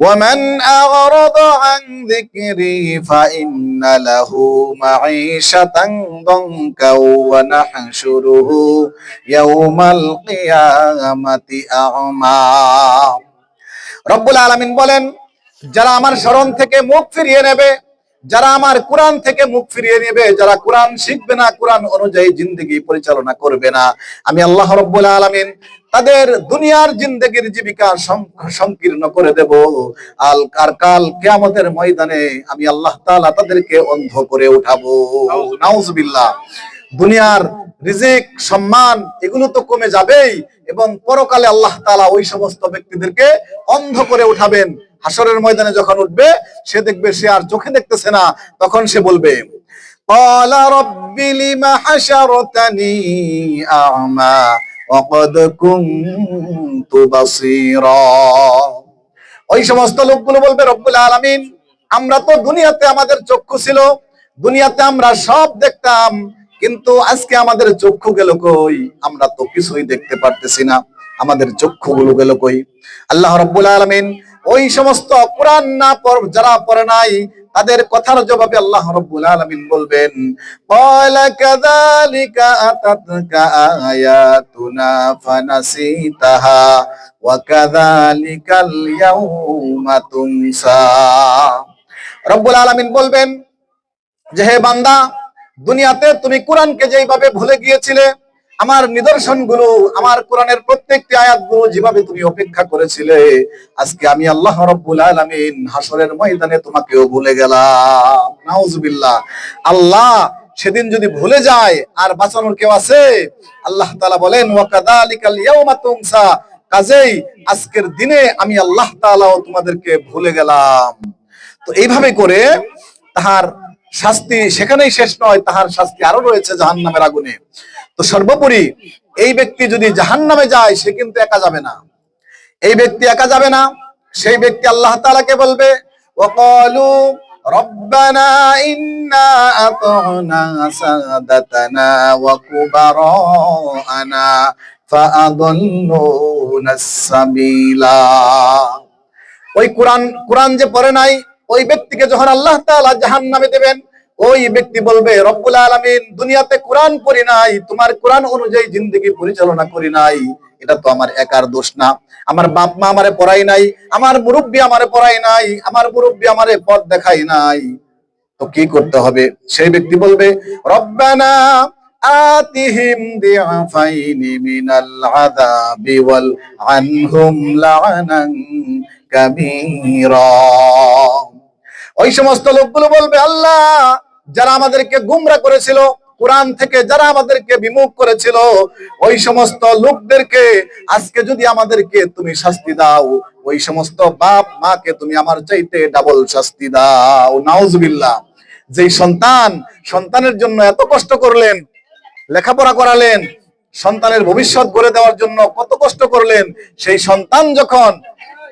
ومن أعرض عن ذكري فإن له معيشة ضنكا ونحشره يوم القيامة أعمى রব্বুল আলামিন বলেন যারা আমার স্মরণ থেকে মুখ ফিরিয়ে নেবে যারা আমার কোরআন থেকে মুখ ফিরিয়ে নেবে, যারা কোরআন শিখবে না, কোরআন অনুযায়ী জিন্দগি পরিচালনা করবে না। আমি আল্লাহ রব্বুল আলামিন তাদের দুনিয়ার জিন্দগির জীবিকা সংকীর্ণ করে দেব। আল কার কাল কিয়ামতের ময়দানে আমি আল্লাহ তাআলা তাদেরকে অন্ধ করে উঠাবো। নাউজুবিল্লাহ। দুনিয়ার রিজিক, সম্মান, এগুলো তো কমে যাবেই এবং পরকালে আল্লাহ তালা ওই সমস্ত ব্যক্তিদেরকে অন্ধ করে উঠাবেন। হাসরের ময়দানে যখন উঠবে সে দেখবে সে আর চোখে দেখতেছে না তখন সে বলবে قال رب لم حشرتني أعمى وقد كنت بصيرا ওই সমস্ত লোকগুলো বলবে রব্বুল আলামিন আমরা তো দুনিয়াতে আমাদের চক্ষু ছিল দুনিয়াতে আমরা সব দেখতাম কিন্তু আজকে আমাদের চক্ষু গেল কই আমরা তো কিছুই দেখতে পারতেছি না আমাদের চক্ষুগুলো গেল কই আল্লাহ রব্বুল আলামিন ওই সমস্ত অপরাধ না যারা পরে নাই, তাদের কথার জবাবে আল্লাহ রব্বুল আলামিন বলবেন ওয়া রব্বুল আলমিন বলবেন, যে হে বান্দা, দুনিয়াতে তুমি কোরআনকে যেইভাবে ভুলে গিয়েছিলে আমার নিদর্শনগুলো, আমার কোরআনের প্রত্যেকটি আয়াতগুলো যেভাবে তুমি অপেক্ষা করেছিলে, আজকে আমি আল্লাহ রব্বুল আলামিন হাসরের ময়দানে তোমাকেও ভুলে গেলাম। নাউজুবিল্লাহ। আল্লাহ সেদিন যদি ভুলে যায় আর বাঁচানোর কেউ আছে? আল্লাহ তাআলা বলেন ওয়াকাদালিকাল ইয়াউমা তুমসা কাজেই আজকের দিনে আমি আল্লাহ তাআলাও তোমাদেরকে ভুলে গেলাম। তো এইভাবে করে তাহার শাস্তি সেখানেই শেষ নয়, তাহার শাস্তি আরও রয়েছে জাহান্নামের আগুনে। তো সর্বোপরি এই ব্যক্তি যদি জাহান্নামে যায়, সে কিন্তু একা যাবে না। এই ব্যক্তি একা যাবে না, সেই ব্যক্তি আল্লাহ তাআলাকে বলবে সাবিলা। ওই কোরআন কোরআন যে পড়ে নাই, ওই ব্যক্তিকে যখন আল্লাহ তাআলা জাহান্নামে দেবেন ওই ব্যক্তি বলবে, রব্বুল আলামিন, দুনিয়াতে কোরআন পড়ি নাই, তোমার কোরআন অনুযায়ী জিন্দগি পরিচালনা করি নাই। এটা তো আমার একার দোষ না। আমার বাপ মা আমারে পড়াই নাই, আমার মুরব্বী আমারে পড়াই নাই, আমার মুরব্বী আমারে পথ দেখাই নাই। তো কি করতে হবে? সেই ব্যক্তি বলবে, রব্বানা আতিহিম দিআফাইনি মিনাল আযাবি ওয়াল আনহুম লা'নান কাবীরা। ওই সমস্ত লোকগুলো বলবে, আল্লাহ যারা আমাদেরকে গুমরা করেছিল, কোরআন থেকে যারা আমাদেরকে বিমুখ করেছিল, ওই সমস্ত লোকদেরকে আজকে যদি আমাদেরকে তুমি শাস্তি দাও, ওই সমস্ত বাপ মাকে তুমি আমার চাইতে ডাবল শাস্তি দাও। নাউজুবিল্লাহ। যেই সন্তান, সন্তানের জন্য এত কষ্ট করলেন, লেখাপড়া করালেন, সন্তানের ভবিষ্যৎ গড়ে দেওয়ার জন্য কত কষ্ট করলেন, সেই সন্তান যখন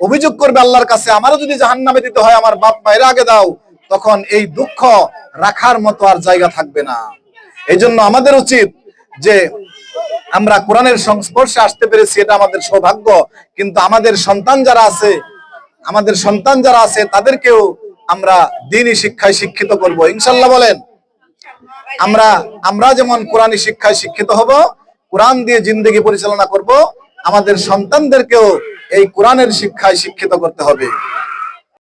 অভিযোগ করবে আল্লাহর কাছে, আমারও যদি জাহান্নামে দিতে হয়, আমার বাপ মায়ের আগে দাও। তখন এই দুঃখ রাখার মতো আর জায়গা থাকবে না। এই জন্য আমাদের উচিত যে আমরা কোরআনের সংস্পর্শে আসতে পেরেছি, এটা আমাদের সৌভাগ্য। কিন্তু আমাদের সন্তান যারা আছে, আমাদের সন্তান যারা আছে, তাদেরকেও আমরা দিনই শিক্ষায় শিক্ষিত করব। ইনশাল্লাহ বলেন, আমরা আমরা যেমন কোরআনী শিক্ষায় শিক্ষিত হব, কোরআন দিয়ে জিন্দগি পরিচালনা করব, আমাদের সন্তানদেরকেও এই কোরআনের শিক্ষায় শিক্ষিত করতে হবে।